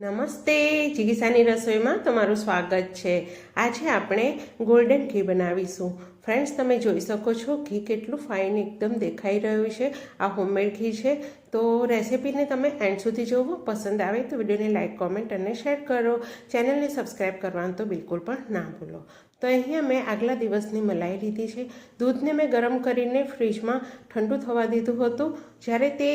નમસ્તે જીગીસાની રસોઈમાં તમારું સ્વાગત છે. આજે આપણે ગોલ્ડન ઘી બનાવીશું. ફ્રેન્ડ્સ, તમે જોઈ શકો છો ઘી કેટલું ફાઇન એકદમ દેખાઈ રહ્યું છે. આ હોમમેડ ઘી છે. તો રેસિપીને તમે એન્ડ સુધી જોવો. પસંદ આવે તો વિડીયોને લાઇક કોમેન્ટ અને શેર કરો. ચેનલને સબસ્ક્રાઈબ કરવાનું તો બિલકુલ પણ ના ભૂલો. તો અહીંયા મેં આગલા દિવસની મલાઈ લીધી છે. દૂધને મેં ગરમ કરીને ફ્રીજમાં ઠંડુ થવા દીધું હતું. જ્યારે તે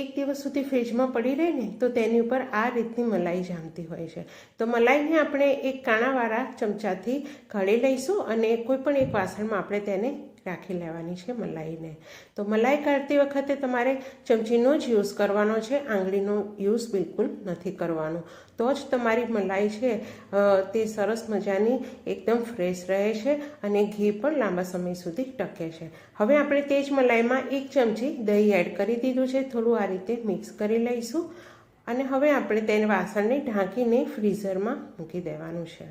એક દિવસ સુધી ફ્રીજમાં પડી રહે ને, તો તેની ઉપર આ રીતની મલાઈ જામતી હોય છે. તો મલાઈને આપણે એક કાણાવાળા ચમચાથી ઘડી લઈશું અને કોઈ પણ એક વાસણમાં આપણે તેને રાખી લેવાની છે મલાઈને. તો મલાઈ કાઢતી વખતે તમારે ચમચીનો જ યુઝ કરવાનો છે, આંગળીનો યુઝ બિલકુલ નથી કરવાનો. તો જ તમારી મલાઈ છે તે સરસ મજાની એકદમ ફ્રેશ રહે છે અને ઘી પણ લાંબા સમય સુધી ટકે છે. હવે આપણે તે જ મલાઈમાં એક ચમચી દહીં એડ કરી દીધું છે, થોડું આ રીતે મિક્સ કરી લઈશું. અને હવે આપણે તેને વાસણને ઢાંકીને ફ્રીઝરમાં મૂકી દેવાનું છે.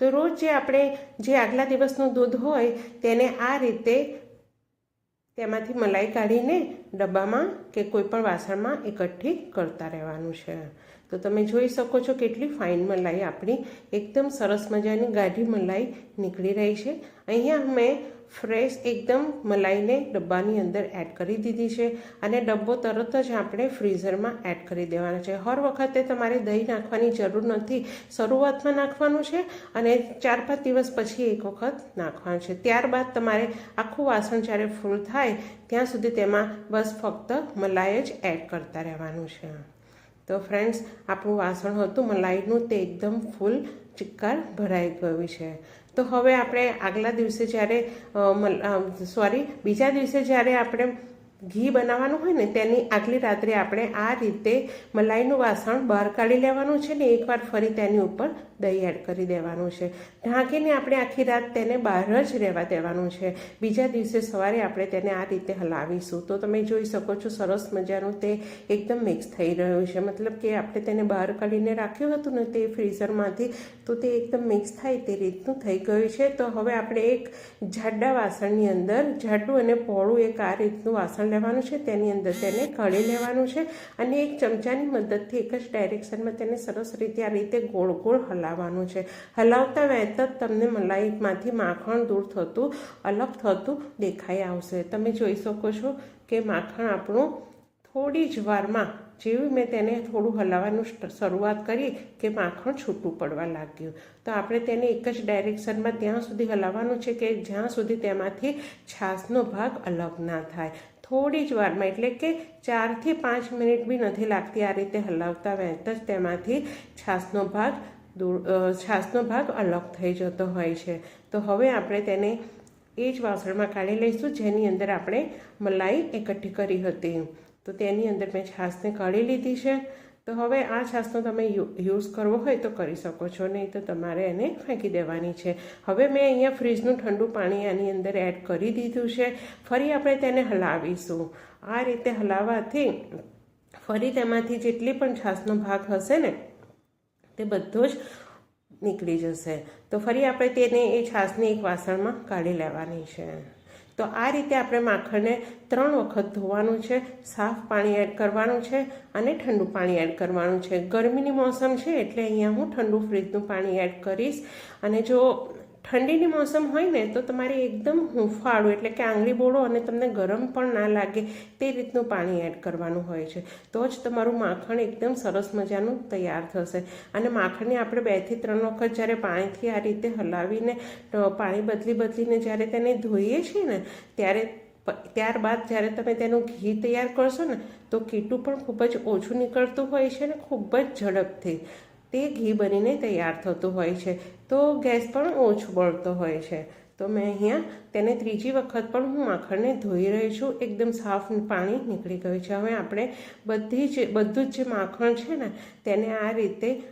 તો રોજ જે આપણે જે આગલા દિવસનું દૂધ હોય તેને આ રીતે તેમાંથી મલાઈ કાઢીને ડબ્બામાં કે કોઈ પણ વાસણમાં એકઠી કરતા રહેવાનું છે. તો તમે જોઈ શકો છો કેટલી ફાઇન મલાઈ આપણી. એકદમ સરસ મજાની ગાઢી મલાઈ નીકળી રહી છે. અહીંયા મેં ફ્રેશ એકદમ મલાઈને ડબ્બાની અંદર એડ કરી દીધી છે અને ડબ્બો તરત જ આપણે ફ્રીઝરમાં એડ કરી દેવાનો છે. હર વખતે તમારે દહીં નાખવાની જરૂર નથી. શરૂઆતમાં નાખવાનું છે અને ચાર પાંચ દિવસ પછી એક વખત નાખવાનું છે. ત્યારબાદ તમારે આખું વાસણ જ્યારે ફૂલ થાય, ત્યાં સુધી તેમાં બસ ફક્ત મલાઈ જ એડ કરતા રહેવાનું છે. તો ફ્રેન્ડ્સ આપણું વાસણ હતું મલાઈનું તે એકદમ ફૂલ ચિક્કાર ભરાઈ ગયું છે. તો હવે આપણે આગલા દિવસે જ્યારે સોરી બીજા દિવસે જ્યારે આપણે ઘી બનાવવાનું હોય ને, તેની આગલી રાત્રે આપણે આ રીતે મલાઈનું વાસણ બહાર કાઢી લેવાનું છે ને, એકવાર ફરી તેની ઉપર દહીં એડ કરી દેવાનું છે. ઢાંકીને આપણે આખી રાત તેને બહાર જ રહેવા દેવાનું છે. બીજા દિવસે સવારે આપણે તેને આ રીતે હલાવીશું. તો તમે જોઈ શકો છો, સરસ મજાનું તે એકદમ મિક્સ થઈ રહ્યું છે. મતલબ કે આપણે તેને બહાર કાઢીને રાખ્યું હતું ને, તે ફ્રીઝરમાંથી, તો તે એકદમ મિક્સ થાય તે રીતનું થઈ ગયું છે. તો હવે આપણે એક જાડા વાસણની અંદર જાડું અને પહોળું એક આ રીતનું વાસણ લેવાનું છે, તેની અંદર તેને કળી લેવાનું છે અને એક ચમચાની મદદથી એક જ ડાયરેક્શનમાં તેને સરસ રીતે આ રીતે ગોળ ગોળ હલાવવાનું છે. હલાવતા વહેત તમને મલાઈમાંથી માખણ દૂર થતું, અલગ થતું દેખાઈ આવશે. તમે જોઈ શકો છો કે માખણ આપણું થોડી જ વારમાં જેવું મેં તેને થોડું હલાવવાનું શરૂઆત કરી કે માખણ છૂટું પડવા લાગ્યું. તો આપણે તેને એક જ ડાયરેક્શનમાં ત્યાં સુધી હલાવવાનું છે કે જ્યાં સુધી તેમાંથી છાશનો ભાગ અલગ ના થાય. થોડી જ વારમાં, એટલે કે ચારથી પાંચ મિનિટ બી નથી લાગતી આ રીતે હલાવતા વહેત જ તેમાંથી છાશનો ભાગ દૂર છાશનો ભાગ અલગ થઈ જતો હોય છે. તો હવે આપણે તેને એ જ વાસણમાં કાઢી લઈશું, જેની અંદર આપણે મલાઈ એકઠી કરી હતી. તો તેની અંદર મેં છાશને કાઢી લીધી છે. તો હવે આ છાશનો તમે યુઝ કરવો હોય તો કરી શકો છો, નહીં તો તમારે એને ફેંકી દેવાની છે. હવે મેં અહીંયા ફ્રીજનું ઠંડુ પાણી આની અંદર એડ કરી દીધું છે. ફરી આપણે તેને હલાવીશું. આ રીતે હલાવવાથી ફરી તેમાંથી જેટલી પણ છાશનો ભાગ હશે ને, તે બધો જ નીકળી જશે. તો ફરી આપણે તેને એ છાશને એક વાસણમાં કાઢી લેવાની છે. તો આ રીતે આપણે માખણને ત્રણ વખત ધોવાનું છે, સાફ પાણી એડ કરવાનું છે અને ઠંડુ પાણી એડ કરવાનું છે. ગરમીની મોસમ છે એટલે અહીંયા હું ઠંડુ ફ્રીજનું પાણી એડ કરીશ અને જો ઠંડીની મોસમ હોય ને, તો તમારે એકદમ હુંફાળું, એટલે કે આંગળી બોળો અને તમને ગરમ પણ ના લાગે તે રીતનું પાણી એડ કરવાનું હોય છે. તો જ તમારું માખણ એકદમ સરસ મજાનું તૈયાર થશે. અને માખણને આપણે બેથી ત્રણ વખત જ્યારે પાણીથી આ રીતે હલાવીને પાણી બદલી બદલીને જ્યારે તેને ધોઈએ છીએ ને, ત્યારે ત્યારબાદ જ્યારે તમે તેનું ઘી તૈયાર કરશો ને, તો કીટું પણ ખૂબ જ ઓછું નીકળતું હોય છે ને, ખૂબ જ ઝડપથી. તે ઘી બનીને તૈયાર થતું હોય છે. તો ગેસ પણ ઓછું બળતો હોય છે. તો મેં અહીંયા તેને ત્રીજી વખત પણ હું માખણને ધોઈ રહી છું. એકદમ સાફ પાણી નીકળી ગયું છે. હવે આપણે બધી જ, બધું જ જે માખણ છે ને, તેને આ રીતે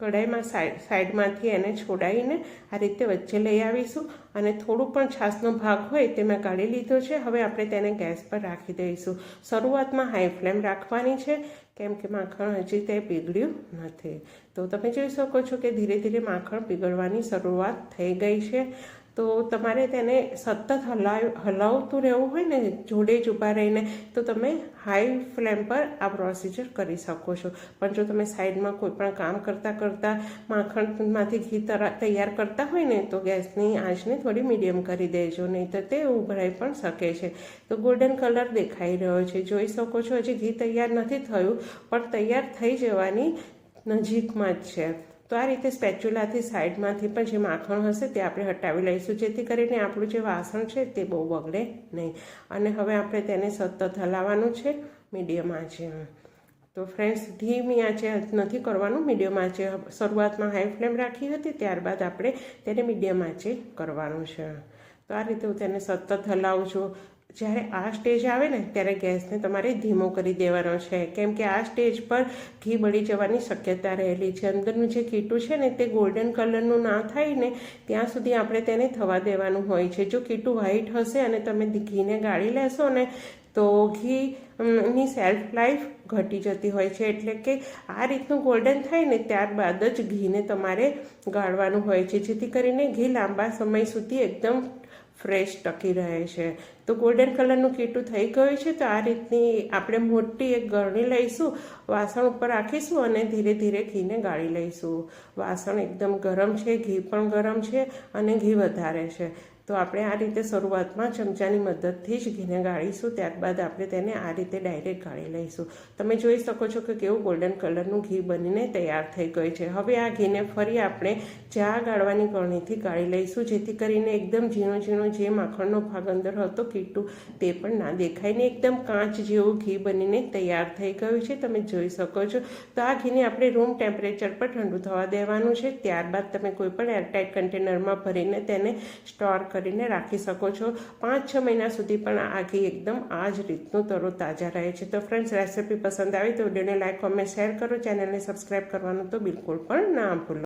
કઢાઈમાં સાઈડ સાઈડમાંથી એને છોડાવીને આ રીતે વચ્ચે લઈ આવીશું અને થોડું પણ છાશનો ભાગ હોય તે મેં કાઢી લીધો છે. હવે આપણે તેને ગેસ પર રાખી દઈશું. શરૂઆતમાં હાઈ ફ્લેમ રાખવાની છે, કેમ કે માખણ હજી તે પીગળ્યું નથી. તો તમે જોઈ શકો છો કે ધીરે ધીરે માખણ પીગળવાની શરૂઆત થઈ ગઈ છે. તો તમારે તેને સતત હલાવ હલાવતું રહેવું હોય ને, જોડે જ ઊભા રહીને, તો તમે હાઈ ફ્લેમ પર આ પ્રોસિજર કરી શકો છો. પણ જો તમે સાઈડમાં કોઈ પણ કામ કરતાં કરતાં માખણમાંથી ઘી તૈયાર કરતા હોય ને, તો ગેસની આંચને થોડી મીડિયમ કરી દેજો, નહીં તો તે ઉભરાઈ પણ શકે છે. તો ગોલ્ડન કલર દેખાઈ રહ્યો છે. જોઈ શકો છો, હજી ઘી તૈયાર નથી થયું, પણ તૈયાર થઈ જવાની નજીકમાં જ છે. તો આ રીતે સ્પેચ્યુલાથી સાઈડમાંથી પણ જે માખણ હશે તે આપણે હટાવી લઈશું, જેથી કરીને આપણું જે વાસણ છે તે બહુ બગડે નહીં. અને હવે આપણે તેને સતત હલાવવાનું છે મીડિયમ આંચે. તો ફ્રેન્ડ્સ, ધીમી આંચે નથી કરવાનું, મીડિયમ આંચે શરૂઆતમાં હાઈ ફ્લેમ રાખી હતી, ત્યારબાદ આપણે તેને મીડિયમ આંચે કરવાનું છે. તો આ રીતે હું તેને સતત હલાવું છું. જ્યારે આ સ્ટેજ આવે ને, ત્યારે ગેસને તમારે ધીમો કરી દેવાનો છે. કેમ કે આ સ્ટેજ પર ઘી બળી જવાની શક્યતા રહેલી છે. અંદરનું જે કીટું છે ને, તે ગોલ્ડન કલરનું ના થાય ને, ત્યાં સુધી આપણે તેને થવા દેવાનું હોય છે. જો કીટું વ્હાઈટ હશે અને તમે ઘીને ગાળી લેશો ને, તો ઘી ની સેલ્ફ લાઈફ ઘટી જતી હોય છે. એટલે કે આ રીતનું ગોલ્ડન થાય ને, ત્યારબાદ જ ઘીને તમારે ગાળવાનું હોય છે. જેથી કરીને ઘી લાંબા સમય સુધી એકદમ ફ્રેશ ટકી રહે છે. તો ગોલ્ડન કલરનું કીટું થઈ ગયું છે, તો આ રીતની આપણે મોટી એક ગરણી લઈશું, વાસણ ઉપર રાખીશું અને ધીરે ધીરે ઘીને ગાળી લઈશું. વાસણ એકદમ ગરમ છે, ઘી પણ ગરમ છે અને ઘી વધારે છે. તો આપણે આ રીતે શરૂઆતમાં ચમચાની મદદથી જ ઘીને ગાળીશું. ત્યારબાદ આપણે તેને આ રીતે ડાયરેક્ટ ગાળી લઈશું. તમે જોઈ શકો છો કે કેવું ગોલ્ડન કલરનું ઘી બનીને તૈયાર થઈ ગયું છે. હવે આ ઘીને ફરી આપણે ચા ગાળવાની ગરણીથી ગાળી લઈશું, જેથી કરીને એકદમ ઝીણો ઝીણો જે માખણનો ભાગ અંદર હતો, કીટું, તે પણ ના દેખાય ને એકદમ કાચ જેવું ઘી બનીને તૈયાર થઈ ગયું છે. તમે જોઈ શકો છો. તો આ ઘીને આપણે રૂમ ટેમ્પરેચર પર ઠંડુ થવા દેવાનું છે. ત્યારબાદ તમે કોઈ પણ એરટાઇટ કન્ટેનરમાં ભરીને તેને સ્ટોર કરીને રાખી શકો છો. પાંચ છ મહિના સુધી પણ આ ઘી એકદમ આ જ રીતનું તરો તાજા રહે છે. તો ફ્રેન્ડ્સ રેસિપી પસંદ આવી તો વિડીયોને લાઇક કોમેન્ટ શેર કરો. ચેનલને સબસ્ક્રાઈબ કરવાનું તો બિલકુલ પણ ના ભૂલો.